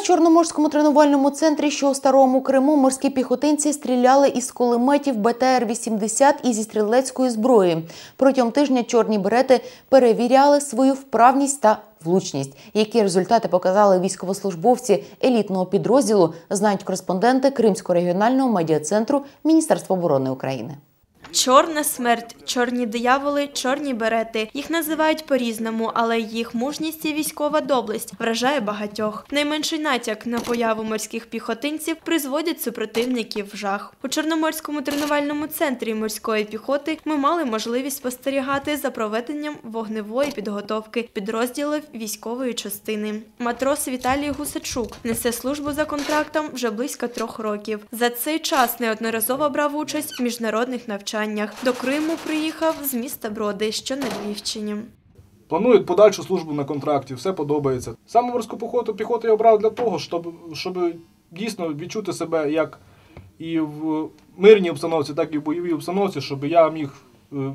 Чорноморському тренувальному центрі, що у старому Криму, морські піхотинці стріляли із кулеметів БТР-80 і зі стрілецької зброї. Протягом тижня чорні берети перевіряли свою вправність та влучність. Які результати показали військовослужбовці елітного підрозділу, знають кореспонденти Кримського регіонального медіа-центру Міністерства оборони України. Чорна смерть, чорні дияволи, чорні берети. Їх називають по-різному, але їх мужність і військова доблесть вражає багатьох. Найменший натяк на появу морських піхотинців призводять супротивників в жах. У Чорноморському тренувальному центрі морської піхоти ми мали можливість спостерігати за проведенням вогневої підготовки підрозділів військової частини. Матрос Віталій Гусачук несе службу за контрактом вже близько трьох років. За цей час неодноразово брав участь в міжнародних навчаннях. До Криму приїхав з міста Броди, що на Львівщині. Планують подальшу службу на контракті, все подобається. Саме морську піхоту піхоту я обрав для того, щоб, щоб дійсно відчути себе як і в мирній обстановці, так і в бойовій обстановці, щоб я міг е,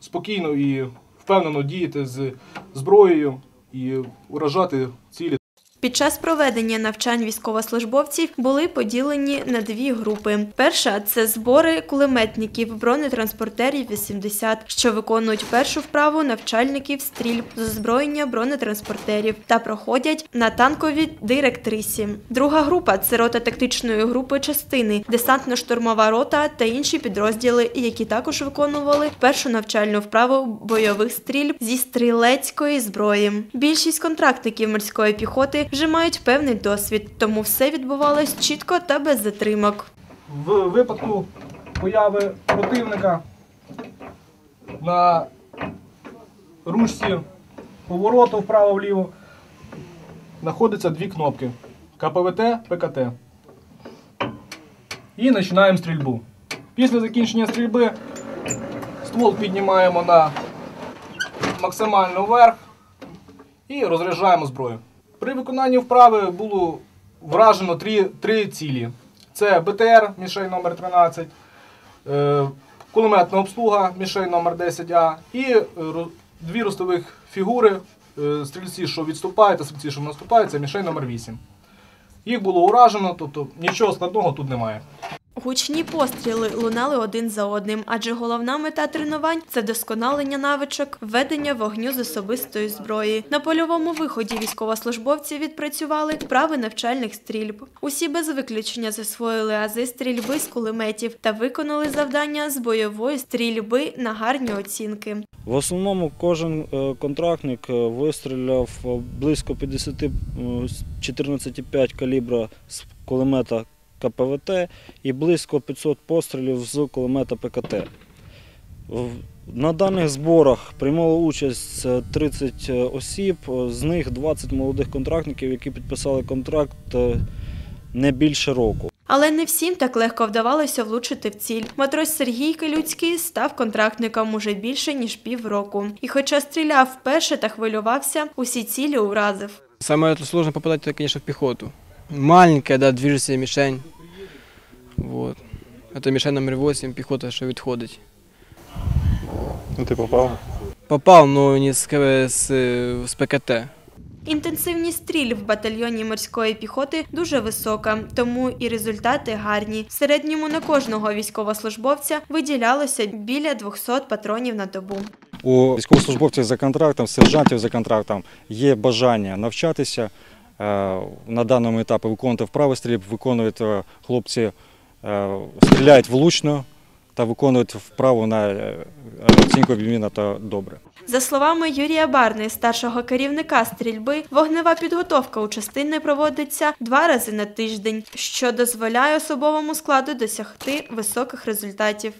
спокійно і впевнено діяти з зброєю і уражати цілі. Під час проведення навчань військовослужбовців були поділені на дві групи. Перша це збори кулеметників бронетранспортерів 80, що виконують першу вправу навчальників стрільб з озброєння бронетранспортерів та проходять на танковій директрисі. Друга група це рота тактичної групи частини, десантно-штурмова рота та інші підрозділи, які також виконували першу навчальну вправу бойових стрільб зі стрілецької зброї. Більшість контрактників морської піхоти вже мають певний досвід, тому все відбувалось чітко та без затримок. В випадку появи противника на ручці повороту вправо-вліво знаходяться дві кнопки КПВТ, ПКТ. І починаємо стрільбу. Після закінчення стрільби ствол піднімаємо на максимально вверх і розряджаємо зброю. При виконанні вправи було вражено три, три цілі. Це БТР, мішень номер 13 е, кулеметна обслуга, мішень номер 10А і е, дві ростових фігури, е, стрільці, що відступають, та стрільці, що наступають, це мішень номер 8. Їх було уражено, тобто нічого складного тут немає. Гучні постріли лунали один за одним, адже головна мета тренувань це досконалення навичок, введення вогню з особистої зброї. На польовому виході військовослужбовці відпрацювали вправи навчальних стрільб. Усі без виключення засвоїли ази стрільби з кулеметів та виконали завдання з бойової стрільби на гарні оцінки. В основному кожен е, контрактник е, вистріляв е, близько 50 е, з 14,5 калібра з кулемета КПВТ і близько 500 пострілів з кулемета ПКТ. На даних зборах приймало участь е, 30 осіб, е, з них 20 молодих контрактників, які підписали контракт е, не більше року. Але не всім так легко вдавалося влучити в ціль. Матрос Сергій Калюцький став контрактником уже більше ніж півроку. І хоча стріляв вперше та хвилювався, усі цілі уразив. Самое сложно попадать, это, конечно, в пехоту. Маленькая, да, движется мишень. Вот. Это мишень номер 8, пехота, що відходить. Ну ти попав. Попав, но не з, К- з, з ПКТ. Інтенсивність стріль в батальйоні морської піхоти дуже висока, тому і результати гарні. В середньому на кожного військовослужбовця виділялося біля 200 патронів на добу. У військовослужбовців за контрактом, сержантів за контрактом є бажання навчатися. Е, На даному етапі виконувати вправи стрільб, виконують е, хлопці, е, стріляють влучно та виконують вправу на оцінку відмінно та добре. За словами Юрія Барни, старшого керівника стрільби, вогнева підготовка у частини проводиться два рази на тиждень, що дозволяє особовому складу досягти високих результатів.